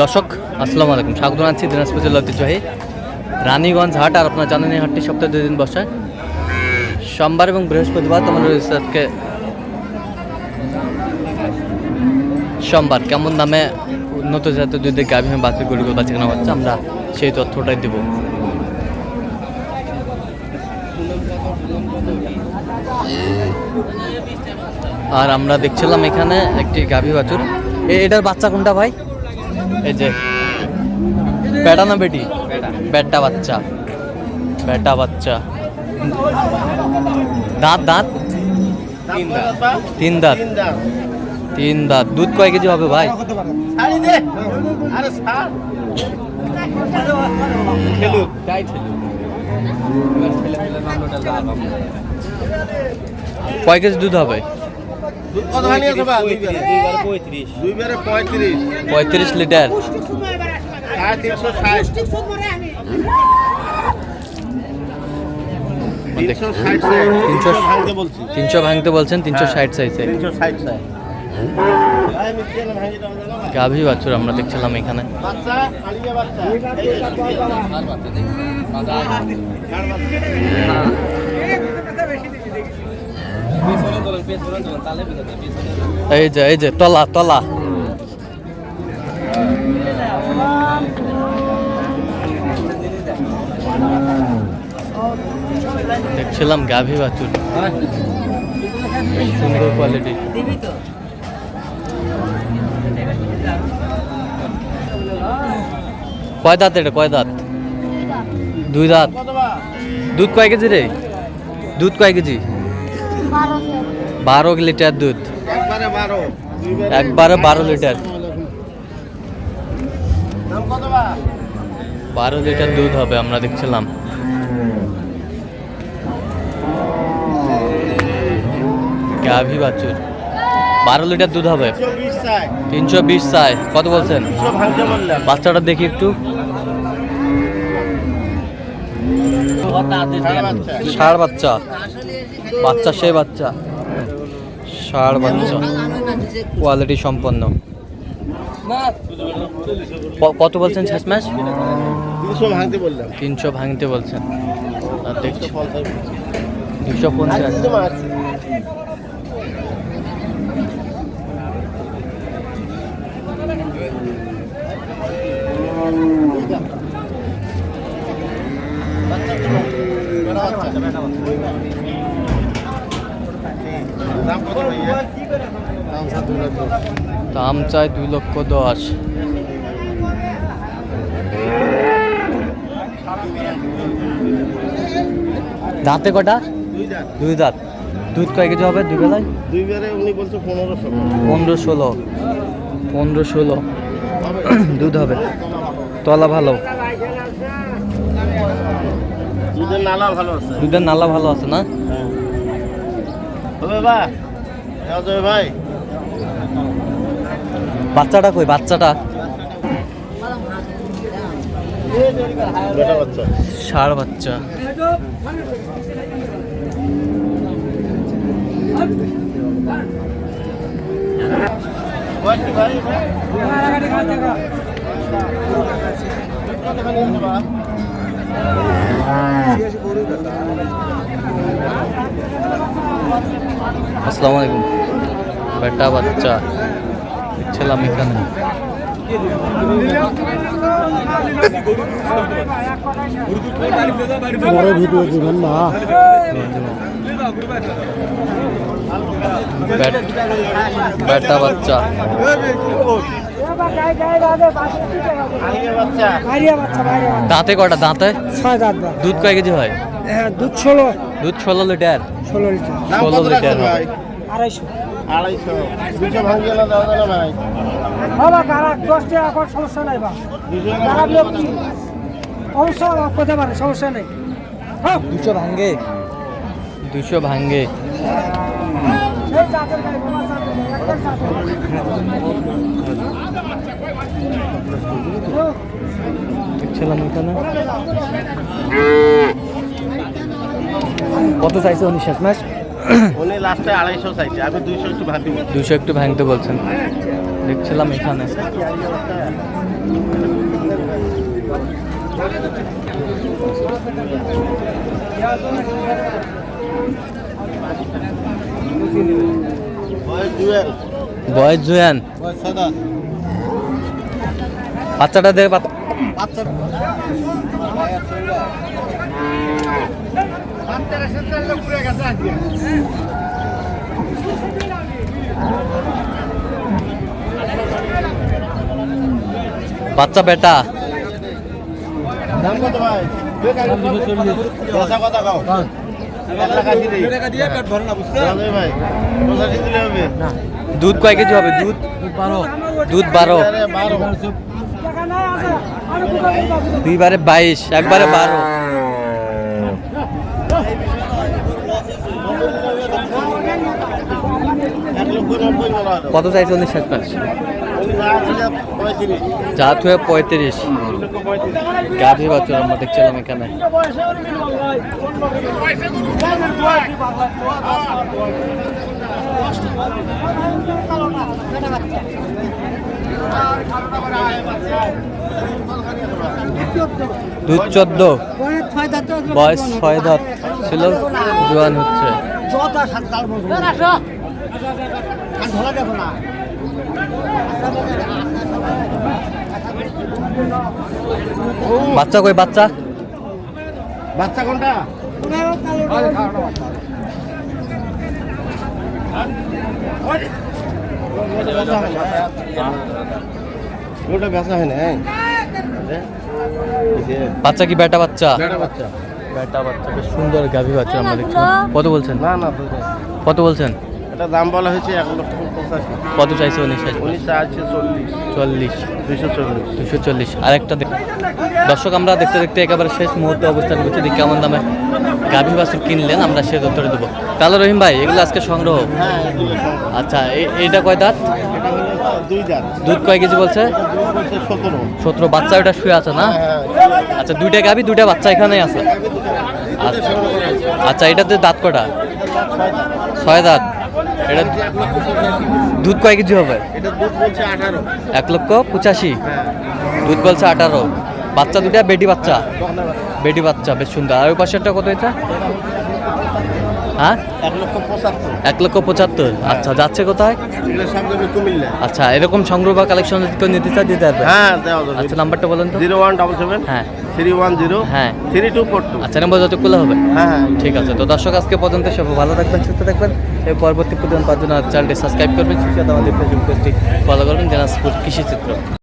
দর্শক, আসসালামু আলাইকুম। স্বাগত জানাচ্ছি দিনাজপুর জেলা ঐতিহ্যবাহী রানীগঞ্জ হাট আর আপনার জানেন এই হাটটি সপ্তাহে দুই দিন বসায় সোমবার এবং বৃহস্পতিবার তোমাদের আজকে সোমবার। কেমন দামে উন্নত জাতের দুধের গাভী বাছুর গরুগুলো কেনা হচ্ছে, আমরা সেই তথ্যটাই দেবো। আর আমরা দেখছিলাম এখানে একটি গাভী বাছুর। এটার বাচ্চা কোনটা ভাই? এই যে বেটা না বেটি? বেটা। বাচ্চা। বেটা বাচ্চা। দাঁত দাঁত? তিন দাঁত। তিন দাঁত। দুধ কয় কেজি হবে ভাই? কয় কেজি দুধ হবে? পঁয়ত্রিশ। লিটার। তিনশো ভাঙতে বলছেন তিনশো ষাট সাইজে। তিনশো ষাট ষাট গাভী বাছুর আমরা দেখছিলাম এখানে। বাচ্চা এই যে এই যে, তলা তলা। দেখছিলাম গাভী বাছুর। বেশ সুন্দর কোয়ালিটি কয় দাঁত এটা? কয় দাঁত? দুই দাঁত। দুধ কয় কেজি রে? দুধ কয় কেজি? বারো লিটার দুধ? একবারে বারো। লিটার। বারো লিটার দুধ হবে আমরা দেখছিলাম। গাভী বাছুর? বারো লিটার দুধ হবে। তিনশো বিশ চাই। কত বলছেন? বাচ্চাটা দেখি একটু। ষাড় বাচ্চা। বাচ্চা সেই বাচ্চা। ষাড় বাচ্চা। কোয়ালিটি সম্পন্ন। কত বলছেন শেষমেশ দুশো ভাঙতে বললাম। তিনশো ভাঙতে বলছেন। আর দেখছি। পঞ্চাশ। দুশো পঞ্চাশ দুশো মাছ দাম কত ভাইয়া দাম চাই দুই লক্ষ দশ। দাঁতে কটা? দুই দাঁত। দুধ কয় কেজি হবে দুই বেলায়? দুইবারে উনি বলছে পনেরোশো পনেরো ষোলো। পনেরো ষোলো। দুধ হবে। তলা ভালো। দুধের নালা ভালো আছে। দুধের নালা ভালো আছে না? হবে বা। ভাই। বাচ্চাটা কই? বাচ্চাটা। ষাড় বাচ্চা। আসসালামু আলাইকুম। বেটা বাচ্চা। দেখছিলাম এখানে। বড় ভিডিও দিবেন না। বেট- বেটা বাচ্চা। দাঁতে কটা দাঁতে? ছয় দাঁত দুধ কয় কেজি হয়? হ্যাঁ দুধ ষোলো। দুধ ষোলো লিটার। ষোলো লিটার। ষোলো লিটার আড়াইশো। আড়াইশো। দুশো ভাঙিয়ে না দেওয়া না ভাই। বাবা গাড়া দশ টাকা কর সমস্যা নাই বা? দুশো গাড়া লোক কি অবশ্য করতে পারে সমস্যা নেই। হ্যাঁ। দুশো ভাঙ্গে। দুশো ভাঙ্গে। দেখছিলাম এখানে কত চাইছে উনি শেষ ম্যাচ উনি লাস্টে আড়াইশো চাইছে আমি দুইশো একটু ভাবি। দুশো একটু ভাঙতে বলছেন। দেখছিলাম এখানে। বয়স জুয়ান বাচ্চাটা দে বাচ্চা বাচ্চা বেটা। দাম কত ভাই? কথা কাও? হবে দুধ কয় কেজি হবে? দুধ? দুধ বারো। আরে বারো। দুইবারে বাইশ একবারে বারো এক লক্ষ নব্বই বলা হলো কত চাইছে উনি শেষ পাঁচ উনি যা আছে যা পঁয়ত্রিশ জাত হয়ে পঁয়ত্রিশ। গাভী বাছুর আমরা দেখছিলাম এখানে। দুধ চোদ্দ। বয়স ছয় দাঁত। ছিল? জোয়ান হচ্ছে। বাচ্চা কই বাচ্চা? বাচ্চা কোনটা? ওটা বেচা হয় না বাচ্চা কি বেটা বাচ্চা? বেটা বাচ্চা। বেটা বাচ্চা বেশ সুন্দর গাভী বাচ্চা আমরা দেখছিলাম কত বলছেন? না না কত বলছেন? এটা দাম বলা হয়েছে এক লক্ষ পঁচাশি। কত চাইছে উনি? শেষ উনিশ চারশো চল্লিশ। চল্লিশ। দুইশো চল্লিশ। দুশো চল্লিশ। আরেকটা দেখ দর্শক আমরা দেখতে দেখতে একেবারে শেষ মুহূর্তে অবস্থান করছি। যে কেমন দামে গাভী বাছুর কিনলেন আমরা সে উত্তরে দেবো। তাহলে রহিম ভাই এগুলো আজকে সংগ্রহ? হ্যাঁ। আচ্ছা এ- এইটা কয় দাঁত? এটা দুধ কয় কেজি বলছে? এটা সতেরো বাচ্চা ওটা শুয়ে আছে না? হ্যাঁ আচ্ছা দুইটা গাভী দুইটা বাচ্চা এখানেই আছে। এটা আচ্ছা এটাতে দাঁত কটা? ছয় দাঁত। এটা। দুধ কয় কেজি হবে? এটা দুধ বলছে আঠারো। এক লক্ষ পঁচাশি। দুধ বলছে আঠারো। বাচ্চা দুটা বেটি বাচ্চা? বেটি বাচ্চা বেশ সুন্দর। আর ওই পাশেরটা কত এটা? হ্যাঁ? এক লক্ষ পঁচাত্তর। আচ্ছা যাচ্ছে কোথায়? আচ্ছা এরকম সংগ্রহ বা কালেকশন যদি কেউ নিতে চায় দিতে পারবে হ্যাঁ যাবে। আচ্ছা নাম্বারটা বলেন তো। Zero one double seven. হ্যাঁ। Three one zero. হ্যাঁ। Three two four two. আচ্ছা নাম্বার যতগুলো হবে। হ্যাঁ হ্যাঁ। ঠিক আছে তো দর্শক আজকে পর্যন্ত সব ভালো থাকবেন সুস্থ থাকবেন। এই পরবর্তী প্রতিদিন পাঁচ জন্য চ্যানেলটি সাবস্ক্রাইব করবেন। সেই আমাদের ফেসবুক পেজটি ফলো করবেন। দিনাজপুর কৃষি চিত্র